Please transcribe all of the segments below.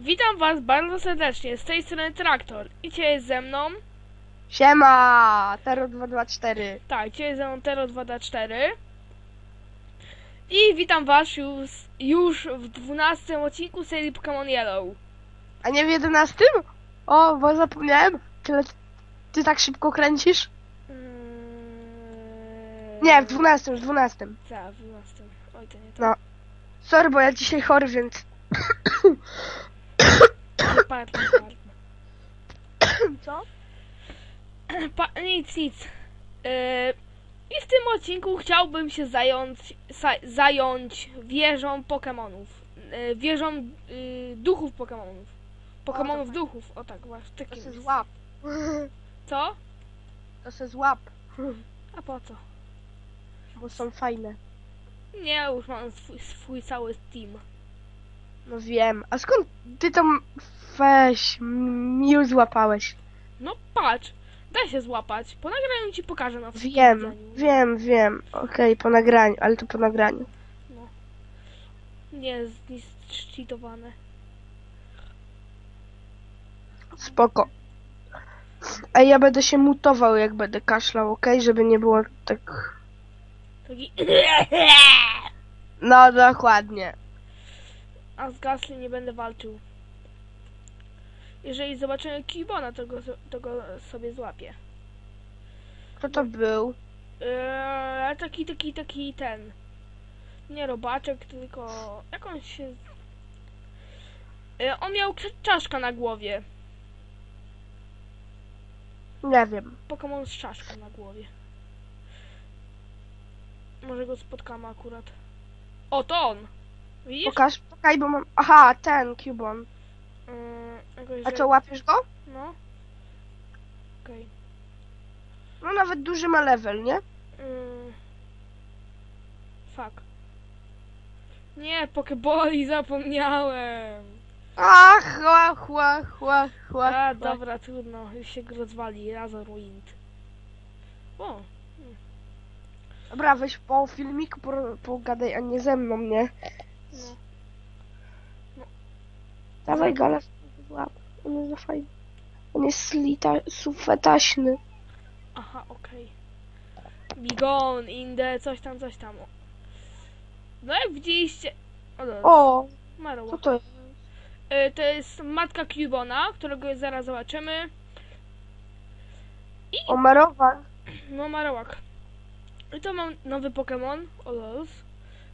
Witam was bardzo serdecznie, z tej strony Traktor. I dzisiaj jest ze mną, Siema! Tero 224. tak, dzisiaj jest ze mną Tero2D4. I witam was już, już w 12 odcinku serii Pokémon Yellow. A nie w 11? O, bo zapomniałem. Tyle ty tak szybko kręcisz? Mm, Nie, w 12, już w 12. Tak, w 12. Oj, to nie to. No. Sorry, bo ja dzisiaj chory, więc. Pamiętam, pamiętam. Co? Pa, nic, nic. Yy, I w tym odcinku chciałbym się zająć, zająć wieżą Pokemonów. Yy, wieżą yy, duchów Pokemonów. Pokemonów to duchów, o tak, właśnie. To se jest. złap. Co? To se złap, A po co? bo są fajne. Nie, już mam swój, swój cały team. No wiem. A skąd ty to m- weź mi już złapałeś? No patrz, da się złapać. Po nagraniu ci pokażę na wszystkim Wiem, wiem, wiem. Okej, po nagraniu, ale to po nagraniu. No. Nie jest nic cheatowane. Spoko. A ja będę się mutował, jak będę kaszlał, okej? Żeby nie było tak... Taki... No, dokładnie. A z Gasly nie będę walczył. Jeżeli zobaczymy Kibona, to go, to go sobie złapię. Kto to był? Eee, taki, taki, taki ten. Nie robaczek, tylko jakąś się. Eee, on miał cz- czaszka na głowie. Nie wiem. Pokémon z czaszką na głowie. Może go spotkamy akurat. O, to on! Widzisz? Pokaż, pokaj, bo mam... Aha, ten, Cubon. Jakoś, A co, łapiesz go? No. Okej. No nawet duży ma level, nie? Mm. Fuck. Nie, Pokeboli zapomniałem. Ach, chła, chła, chła. A, dobra, trudno. Już się go rozwali. Razor Wind. O, Dobra, weź po filmiku po, pogadaj, a nie ze mną, nie? Dawaj go, ale złap. On jest za fajny. On jest slita, sufetaśny. Aha, okej. Be gone in the coś tam, coś tam. No jak widzieliście... O, dobra, O, co to jest? Y, To jest matka Cubona, którego zaraz zobaczymy. O, Merowan. No, Marowak. I to mam nowy Pokémon, Olos.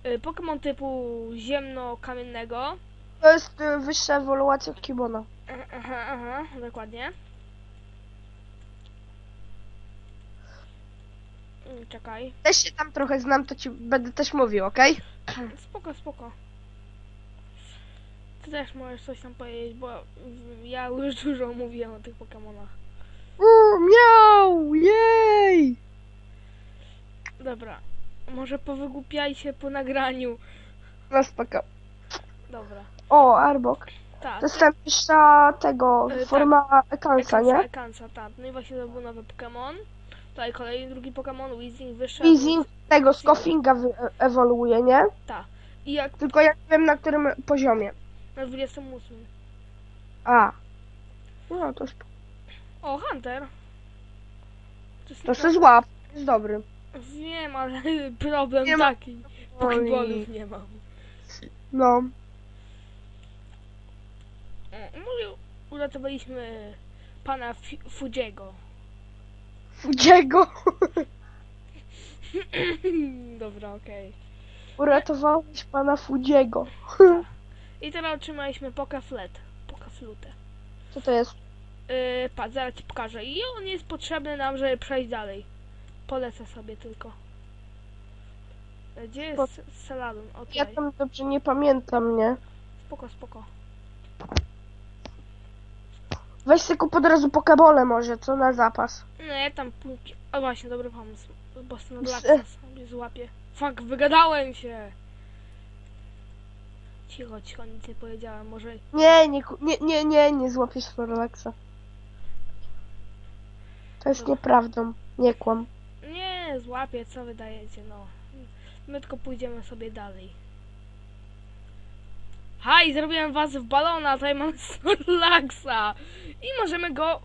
Y, Pokémon typu ziemno-kamiennego. To jest y, wyższa ewoluacja od Cubona. Aha, aha, dokładnie. Mm, Czekaj. Też się tam trochę znam, to ci będę też mówił, okej? Spoko, spoko. Ty też możesz coś tam powiedzieć, bo ja już dużo mówiłem o tych Pokémonach. Uuu, miau, jej! Dobra. Może powygłupiaj się po nagraniu. No spoko. Dobra. O, Arbok. Tak. To jest tam wyższa tego, Y, forma Ekansa, nie? Ekansa, tak. No i właśnie to był nowy Pokémon. Tutaj kolejny drugi Pokémon, Weezing wyszedł. Weezing tego Skofinga wy- e- ewoluuje, nie? Tak. I jak Tylko ja nie wiem na którym poziomie. na 28. A. No, to, sp- O, Hunter. To jest to se złap. Jest dobry. Wiem, ale problem Nie ma- taki. Pokebolów nie mam. No. O, Może uratowaliśmy pana Fi- Fudziego. Fudziego. Dobra, okej. Uratowałeś pana Fudziego. I teraz otrzymaliśmy Pokeflet. Pokeflutę. Co to jest? Yy, patrz, zaraz ci pokażę. I on jest potrzebny nam, żeby przejść dalej. Polecę sobie tylko. Gdzie Spoko. jest Celadon? O, Ja tam dobrze nie pamiętam, nie? Spoko, spoko. Weź sobie kup od razu pokebole może, co na zapas. No ja tam póki... O właśnie, dobry pomysł. Black sobie złapię. Fuck, wygadałem się! Cicho, cicho, nic nie powiedziałem. Może... Nie, nie, nie, nie, nie, nie złapiesz Snorlaxa. To jest Dobra. nieprawdą. Nie kłam. Nie, złapię, co wydajecie, no. My tylko pójdziemy sobie dalej. Haj, zrobiłem was w balona, tutaj mam Snorlaxa. I możemy go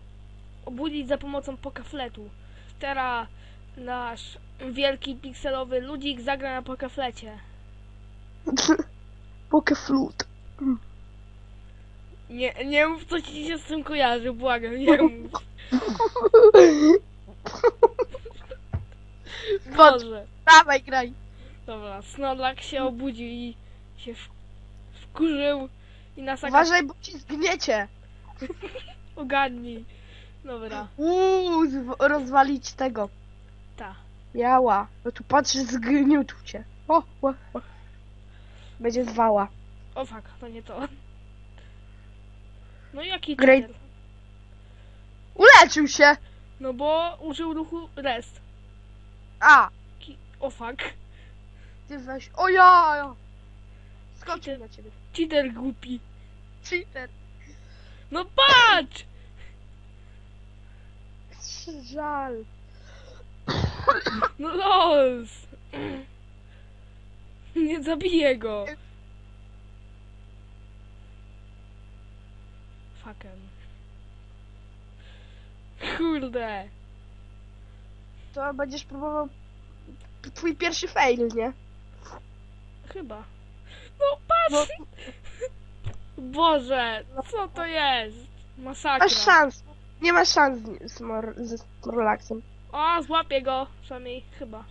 obudzić za pomocą pokafletu. Teraz nasz wielki pikselowy ludzik zagra na pokaflecie. Pokeflut. Nie, nie mów, co ci się z tym kojarzy, błagam, nie mów. Boże. Dawaj, graj. Dobra, Snorlax się obudził i się w- wkurzył i nas Uważaj, bo ci zgniecie. ogarnij. Dobra, Uuu, zw- rozwalić tego. ta. Miała. No tu patrz, zgniótł cię. O, o, o. Będzie zwała. O fuck, to nie to. No jaki Great. cheater? Uleczył się. No bo użył ruchu rest. A, Ki- O fuck. ty weź. O ja. Skoczył na ciebie. Cheater głupi. Cheater. No patrz! Żal. No los! Nie zabiję go. Fucking. Kurde. To będziesz próbował twój pierwszy fail, nie? Chyba. No! Boże, co to jest? Masakra. Masz szans. Nie masz szans z, z, mor, ze Snorlaxem. O, złapię go. Przynajmniej chyba.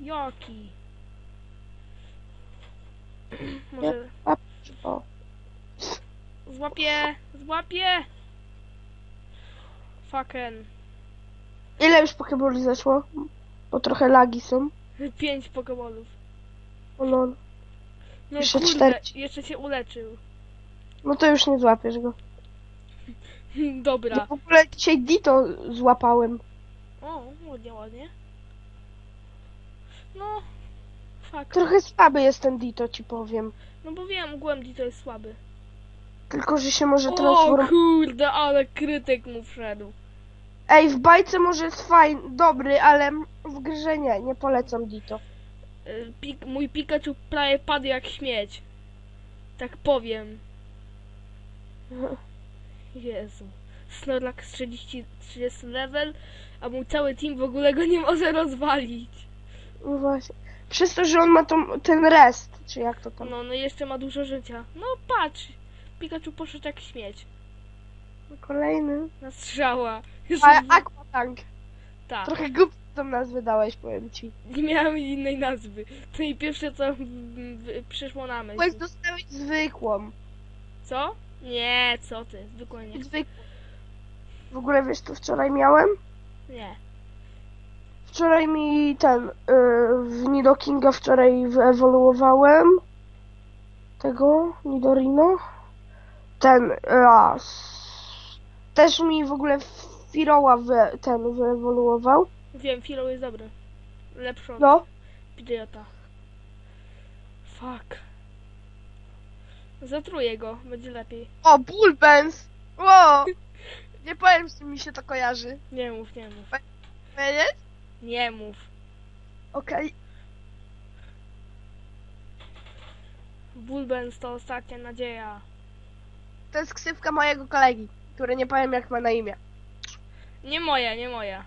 Joki. Może O. złapię, złapię. Fucking. Ile już Pokeball zeszło? Bo trochę lagi są. Pięć pokemonów. O lol. No Jeszcze kurde, cztery. jeszcze się uleczył. No to już nie złapiesz go. Dobra. W ogóle dzisiaj Dito złapałem. O, ładnie, ładnie. No, fuck. Trochę słaby jest ten Dito, ci powiem. No bo wiem, Głębi to jest słaby. Tylko, że się może O transformować. kurde, ale krytyk mu wszedł. Ej, w bajce może jest fajny, dobry, ale w grze nie, nie polecam Dito. Y, Pik, mój Pikachu prawie padł jak śmieć. Tak powiem. Jezu. Snorlax 30, 30 level, a mój cały team w ogóle go nie może rozwalić. No właśnie. Przez to, że on ma tą, ten rest, czy jak to tam. No, no jeszcze ma dużo życia. No patrz, Pikachu poszedł jak śmieć. Kolejny. Na strzała. Ale z- Aquatank. tak, Trochę głupio tą nazwę dałeś, powiem ci. nie miałem innej nazwy. To i pierwsze co w- przyszło na myśl. Mogłeś dostać zwykłą. Co? Nie, co ty, zwykle nie. Zwykłą. W ogóle wiesz, co wczoraj miałem? Nie. Wczoraj mi ten, yy, w Nidokinga wczoraj wyewoluowałem. Tego, Nidorino. Ten, s- też mi w ogóle Firoła wy, ten wyewoluował. Wiem, Filo jest dobry. Lepszy od No, Pidgeota. Fuck. Zatruję go, będzie lepiej. o, Bulbens! Wow! Nie powiem, z czym mi się to kojarzy. Nie mów, nie mów. Wiedzieć? Nie mów. Okej. Bulbens to ostatnia nadzieja. To jest ksywka mojego kolegi, który nie powiem jak ma na imię. Nie moja, nie moja.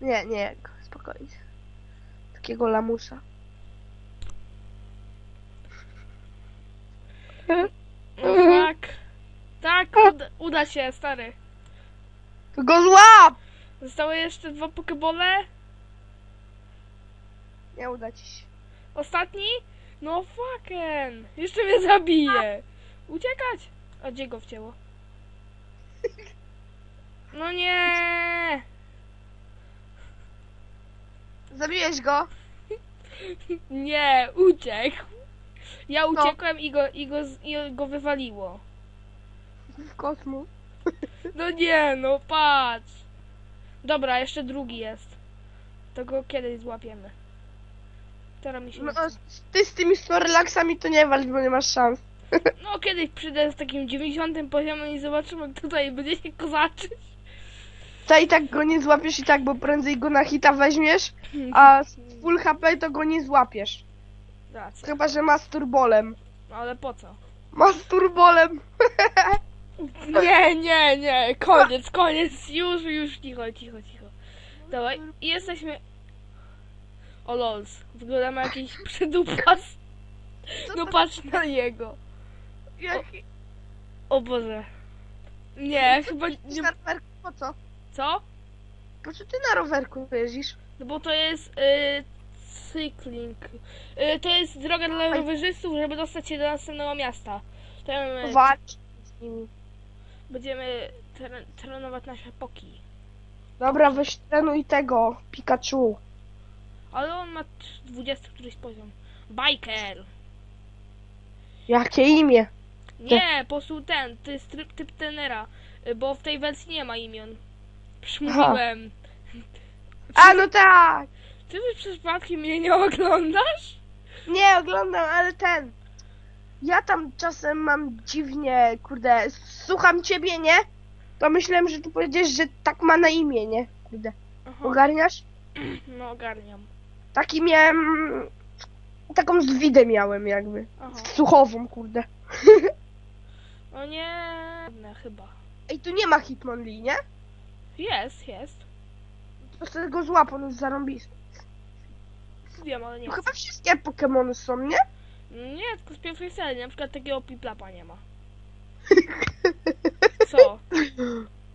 Nie, nie jego, spokojnie. Takiego lamusa. No fuck. Tak, uda, uda się, stary. To go złap! Zostały jeszcze dwa pokebole. Nie uda ci się. Ostatni? No fucking. Jeszcze mnie zabije. Uciekać. A gdzie go wcięło? No nie. Zabiłeś go? Nie, uciekł. Ja No. uciekłem i go, i go, i go wywaliło. W kosmos. No nie, no patrz. Dobra, jeszcze drugi jest. To go kiedyś złapiemy. Teraz mi się No, nie ty z tymi Snorlaxami to nie walcz, bo nie masz szans. No kiedyś przyjdę z takim 90 poziomem i zobaczymy kto tutaj będzie się kozaczyć. To i tak go nie złapiesz i tak, bo prędzej go na hita weźmiesz, a z full HP, to go nie złapiesz. Racja. Chyba, że ma z turbolem. Ale po co? Ma z turbolem. Nie, nie, nie, koniec, koniec, już, już, cicho, cicho, cicho. Dawaj, i jesteśmy... O lols, wyglądamy jakiś przydupas. No patrz na niego. Jaki... O Boże. Nie, chyba nie... na po co? Co? Po co ty na rowerku jeździsz? No bo to jest y, cykling. Y, to jest droga dla rowerzystów, żeby dostać się do następnego miasta. My Walcz z nimi. będziemy tre trenować nasze poki. Dobra, weź trenuj tego, Pikachu. Ale on ma 20 któryś poziom. Biker! Jakie imię? Nie, po prostu ten, to jest typ, typ tenera, y, bo w tej wersji nie ma imion. Przymówiłem. A, no tak! Ty przez przypadkiem mnie nie oglądasz? Nie, oglądam, ale ten. Ja tam czasem mam dziwnie, kurde, słucham ciebie, nie? To myślałem, że ty powiedziesz, że tak ma na imię, nie? Kurde. Aha, Ogarniasz? no ogarniam. Taki miałem... Taką zwidę miałem jakby. Aha. Słuchową, kurde. No nie, nie chyba. Ej, tu nie ma Hitmonlee, nie? Jest, jest. To sobie go złap, on jest zarąbisty. Wiem, ale nie. No chyba wszystkie Pokémony są, nie? Nie, tylko z pierwszej serii, na przykład takiego piplapa nie ma. Co?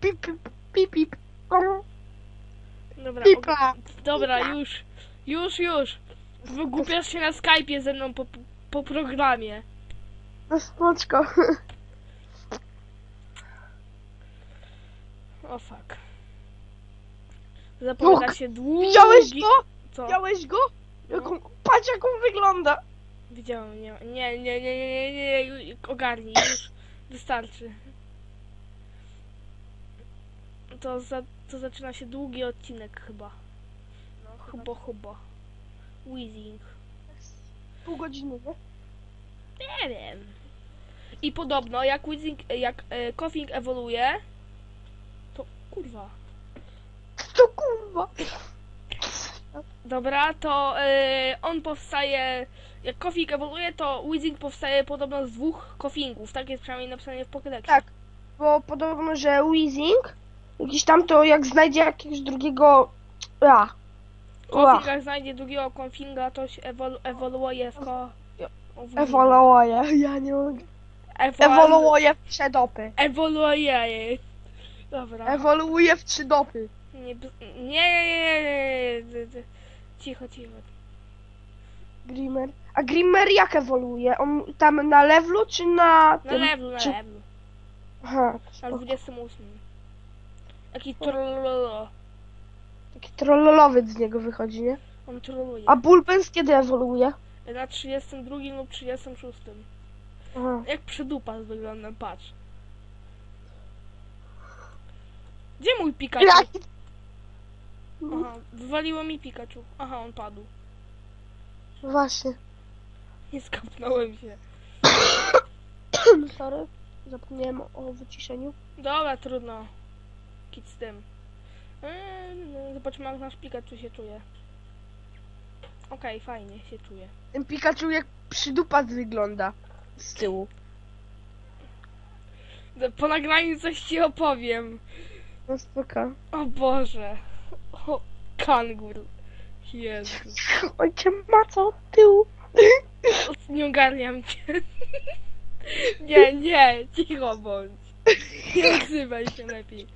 Pip, pip, pip, pip. O, Dobra, Pipa. og- dobra, już, już, już. Wygłupiasz się na Skype'ie ze mną po, po programie. No spoczko. O fuck. Zapowiada Bóg, się długi... Widziałeś go? Co? Widziałeś go? No, Jaką, patrz jak on wygląda. widziałem, nie, nie, nie, nie, nie, nie, nie, ogarnij, już wystarczy. To, za, to zaczyna się długi odcinek chyba. Chyba, chyba. Weezing. Pół godziny, nie? Nie wiem. I podobno jak Weezing, jak e, Coughing ewoluuje, to kurwa. Kurwa. Dobra, to e, on powstaje, jak Coughing ewoluuje, to Weezing powstaje podobno z dwóch Coughingów. Tak jest przynajmniej napisane w Pokédexie. Tak. Bo podobno, że Weezing jakiś tam to jak znajdzie jakiegoś drugiego... A. Coughing jak znajdzie drugiego Coughing, to się ewolu ewoluuje w ko... w- Ewoluuje. Ja nie mogę. Ewolu- Ewoluuje w trzy dopy. Ewoluuje. Dobra. Ewoluuje w trzy dopy. Nie, nie, nie, nie, nie, nie, nie. Cicho, cicho. Grimmer. A Grimmer jak ewoluuje? On tam na levelu czy na Na tym? lewlu, na czy... lewlu. Aha, Na spoko. 28. Jaki trollolo. Taki trollolowiec z niego wychodzi, nie? On trolluje. A Bulbens kiedy ewoluuje? Na 32 lub 36. Aha. Jak przydupas wygląda, patrz. Gdzie mój Pikachu? Jaki... Aha, wywaliło mi Pikachu. Aha, on padł. Właśnie. Nie skapnąłem się. Sorry. Zapomniałem o wyciszeniu. Dobra, trudno. Kit z tym. Eee, zobaczymy jak nasz Pikachu się czuje. Okej, fajnie się czuje. Ten Pikachu jak przydupas wygląda. Z tyłu. Po nagraniu coś ci opowiem. No spoko. O Boże. Kangur. Jezu. Ojcie maca od tyłu. Nie ogarniam cię. Nie, nie, cicho bądź. Nie odzywaj się lepiej.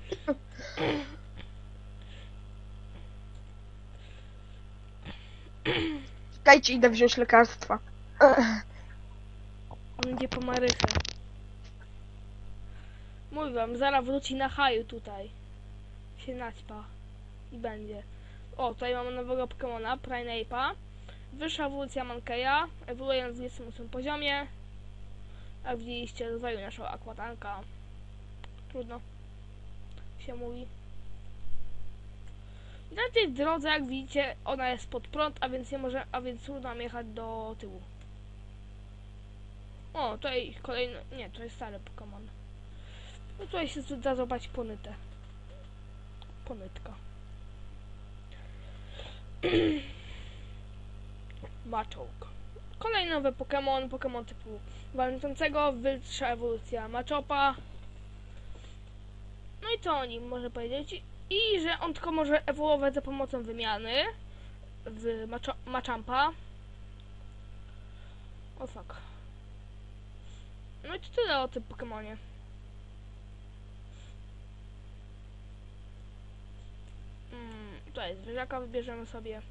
Czekajcie, idę wziąć lekarstwa. Będzie po marychę. Mówię wam, zaraz wróci na haju tutaj. Się naćpa. I będzie. O, tutaj mamy nowego Pokemona, Primeape'a. Wyższa ewolucja Mankeya. Ewoluuje na 28 poziomie. Jak widzieliście, rozwoju naszego Aquatanka. Trudno. Się mówi. Na tej drodze, jak widzicie, ona jest pod prąd, a więc nie może, a więc trudno nam jechać do tyłu. O, tutaj kolejny. Nie, to jest stary Pokémon. No tutaj się da zobaczyć ponytę. Ponytka. Machołk. Kolejny nowy Pokémon, Pokémon typu walczącego, wildsza ewolucja Machopa. No i co o nim może powiedzieć? I że on tylko może ewoluować za pomocą wymiany w Machampa. O fuck. No i to tyle o tym Pokemonie. Mm, tutaj zwierzaka wybierzemy sobie.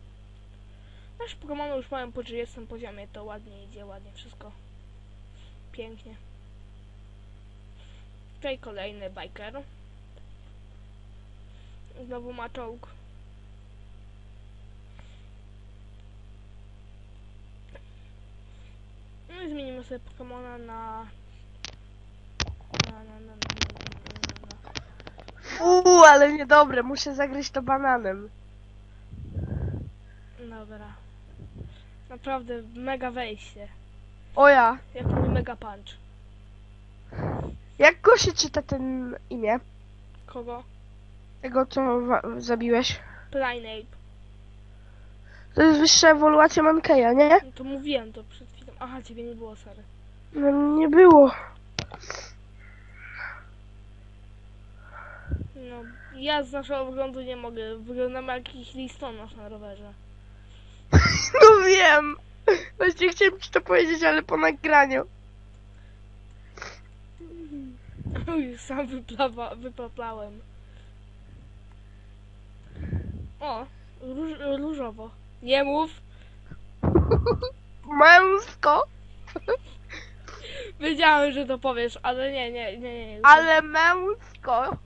Nasze Pokemony już mają po 30 poziomie, to ładnie idzie, ładnie wszystko. Pięknie. Tutaj kolejny biker. Znowu ma czołg. No i zmienimy sobie Pokemona na... Na, na, na, na, na, na, na. Uuu, ale niedobre, muszę zagryźć to bananem. Dobra. Naprawdę mega wejście. O ja. Jak mój mega punch. Jak go się czyta ten imię? Kogo? Tego, co wa- zabiłeś? Primeape. To jest wyższa ewoluacja Mankeya, nie? No to mówiłem to przed chwilą. Aha, ciebie nie było, sorry. No nie było. No, ja z naszego wyglądu nie mogę. Wyglądam jak jakiś listonosz na rowerze. No wiem. Właśnie chciałem ci to powiedzieć, ale po nagraniu. Uj, sam wyplawa, wypaplałem. O, róż, różowo. Nie mów. Męsko, Wiedziałem, że to powiesz, ale nie, nie, nie, nie. nie. ale męsko.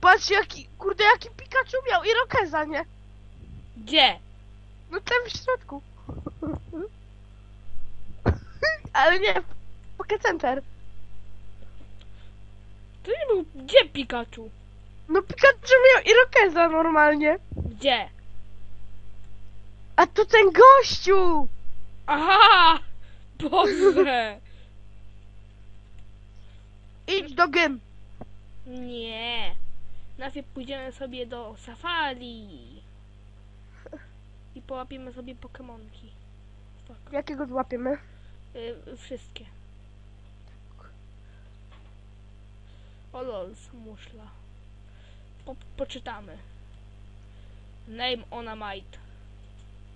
Patrz jaki, kurde jaki Pikachu miał i Rokeza, nie? Gdzie? No ten w środku. Ale nie, Poké Center. To nie był... Gdzie Pikachu? No Pikachu miał i Rokeza normalnie. Gdzie? A to ten gościu! Aha! Boże! Idź do gym. Nie. Najpierw pójdziemy sobie do safari. I połapiemy sobie pokemonki. Tak. Jakiego złapiemy? Y, wszystkie. O lols, muszla. Po, poczytamy. Name Onamite.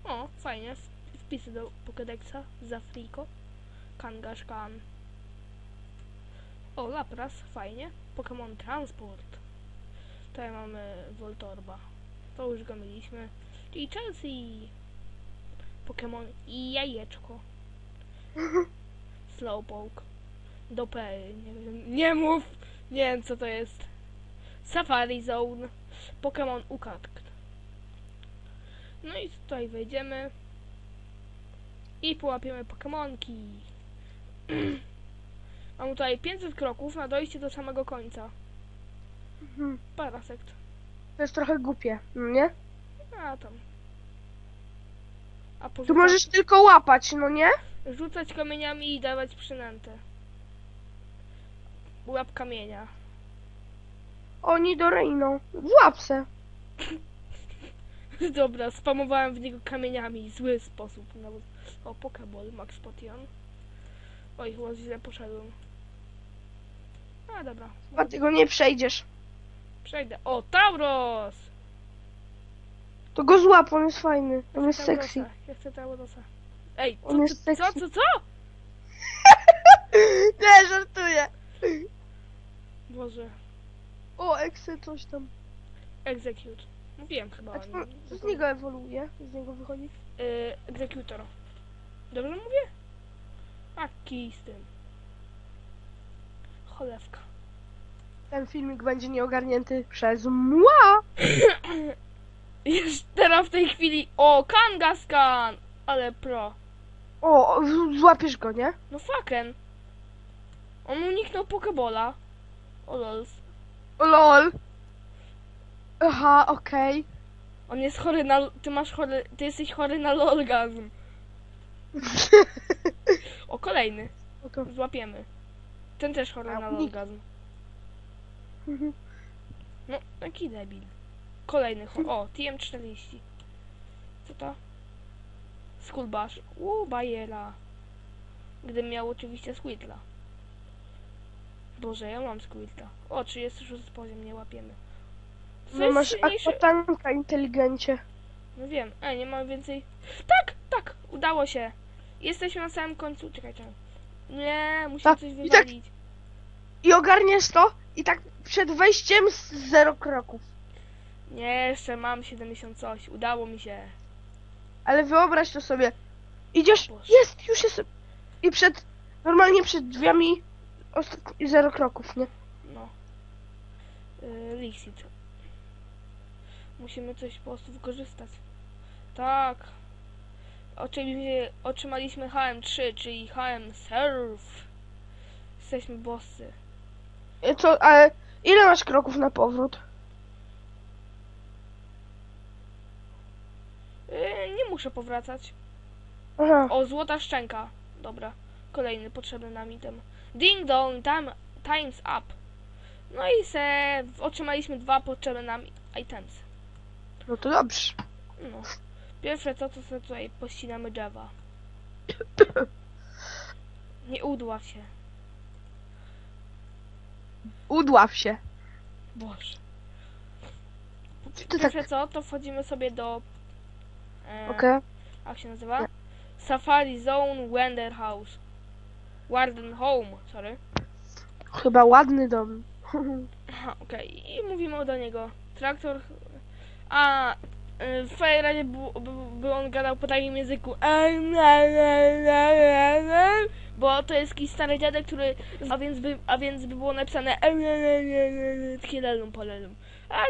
O, fajnie. Wpisy do Pokédexa. Zafriko. Kangaskhan. O, Lapras, fajnie. Pokémon Transport. Tutaj mamy Voltorba. To już go mieliśmy. I Chelsea. Pokémon i jajeczko. Slowpoke. Dopery, nie wiem. Nie mów! Nie wiem co to jest. Safari Zone. Pokémon Ukatkt. No i tutaj wejdziemy. I połapiemy Pokémonki. Mam tutaj 500 kroków na dojście do samego końca. Mhm. Parasekt. To jest trochę głupie, no nie? A tam. A Tu porzucać, możesz tylko łapać, no nie? rzucać kamieniami i dawać przynętę. Łap kamienia. Oni do Reino. W łapce. Dobra, spamowałem w niego kamieniami. Zły sposób. No, o, Pokeball, Max Potion. Oj, chyba źle poszedłem. A, dobra. Chyba tego nie przejdziesz. Przejdę. O, Tauros! To go złap, on jest fajny. On jest Taurosa. sexy. Ja chcę Taurosa. Ej, co, On co, jest co, sexy. co, co? Nie, żartuję. Boże. O, Exe coś tam. Execute. Mówiłem chyba A co, co z niego ewoluuje? Z niego wychodzi? Y, Executor. Dobrze mówię? A, kij z tym. Cholewka. Ten filmik będzie nieogarnięty przez mła. Jest teraz w tej chwili... O, Kangaskhan! Ale pro. O, złapiesz go, nie? No fucken. On uniknął Pokebola. O lols. O, lol. Aha, okej. On jest chory na... Ty masz chory... Ty jesteś chory na lolgazm. O, kolejny. Złapiemy. Ten też chory na lolgazm. No, jaki debil. Kolejny O, TM40. Co to? Skullbash. Uuu, bajera. Gdybym miał oczywiście Squirtla. Boże, ja mam Squirtla. O, 36 poziom, nie łapiemy. Co No masz akwatanka inteligencie. No wiem, ej, nie mam więcej. Tak, tak, udało się. Jesteśmy na samym końcu. Czekaj, czekaj. Nie, musimy Tak, coś i tak- wywalić. I ogarniesz to i tak przed wejściem z zero kroków. Nie, jeszcze mam 70 coś. Udało mi się. Ale wyobraź to sobie. Idziesz, Boże. jest, już jest. I przed, normalnie przed drzwiami ostatni, zero kroków, nie? No. Yy, Lixit. Musimy coś po prostu wykorzystać. Tak. Oczywiście otrzymaliśmy HM3, czyli HM Surf. Jesteśmy bossy. I Co, ale ile masz kroków na powrót? Yy, nie muszę powracać. Aha, O, złota szczęka. Dobra. Kolejny potrzebny nam item. Ding dong, time, time's up. No i se otrzymaliśmy dwa potrzebne nam items. no to dobrze. No. Pierwsze co, to sobie tutaj pościnamy drzewa. Nie udław się. Udław się. Boże. Ty tak, co, to wchodzimy sobie do... E, okej. Jak się nazywa? Safari Zone Wonder House. Warden Home, sorry. Chyba ładny dom. Aha, okej. I mówimy do niego. Traktor. A. y, W twojej razie był, on gadał po takim języku. Bo to jest jakiś stary dziadek, który. A więc by, a więc by było napisane. Tchilelum polelum. A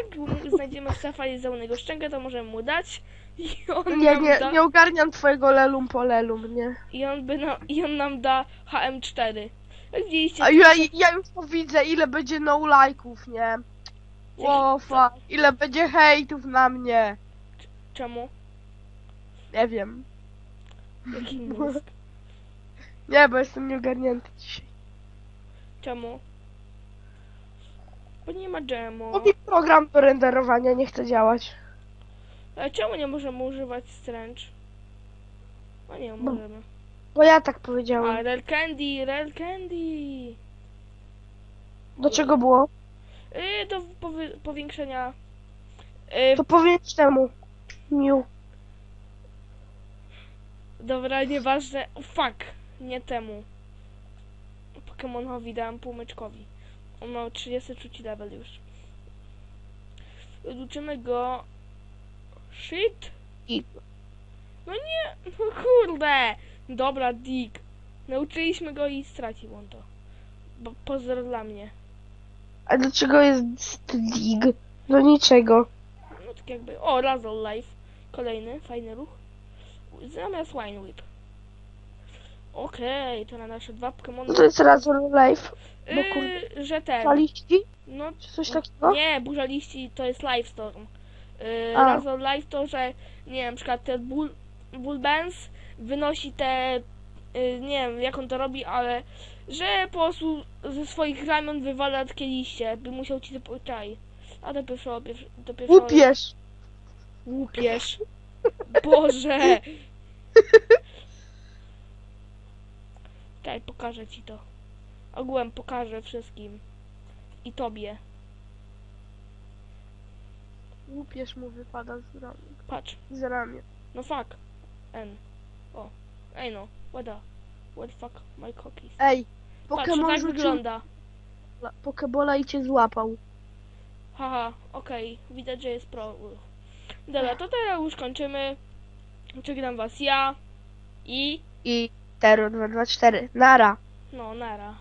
znajdziemy w safari zielonego szczękę, to możemy mu dać. I on, Nie, nam nie, da, nie ogarniam twojego lelum po lelum, nie? i on by na, I on nam da HM4. Jak widzieliście, A ja, ja już widzę, ile będzie no lajków, nie? Fuck. Ile będzie hejtów na mnie. Czemu? Nie wiem. Jaki mózg? Nie, bo jestem nieogarnięty dzisiaj. Czemu? Bo nie ma dżemu. Bo mi program do renderowania nie chce działać. Ale czemu nie możemy używać stręcz? No nie Bo- możemy. Bo ja tak powiedziałem. A, Rel Candy, Rel Candy! Do czego było? Yy, do powiększenia... Yy, To powiedz temu. Miu. dobra, nieważne. O, fuck! Nie temu. Pokemonowi dałem półmyczkowi. On ma 33 level już. Uczymy go... Shit! I No nie, no kurde. Dobra, Dick. Nauczyliśmy go i stracił on to. Bo pozdro dla mnie. A dlaczego jest dig? Do niczego. No tak jakby. O, Razzle Life. Kolejny, fajny ruch. Zamiast Wine Whip. Okej, to na nasze dwa Pokémony. No to jest Razor Life. bo Yy, że ten. Paliści? No Czy coś takiego? nie, burza liści to jest Livestorm. Yy, A. Razzle Life to, że nie wiem, na przykład ten Bull, Bull Benz wynosi te yy, nie wiem jak on to robi, ale że po prostu ze swoich ramion wywala takie liście, by musiał ci to czaj. A to pierwsze, pierwsze, to pierwsze Łupiesz. Boże! Czekaj, pokażę ci to. Ogółem pokażę wszystkim. I tobie. Łupiesz mu wypada z ramię. Patrz. Z ramię. No fuck. N. O. Ej no. What the? What the fuck? My cookies. Ej, Patrz, Pokémon tak rzucił wygląda. Pokebola i cię złapał. Haha, okej. Widać, że jest pro. Dobra, to teraz już kończymy. Czekam was ja. I... I Tero 224. Nara. No, nara.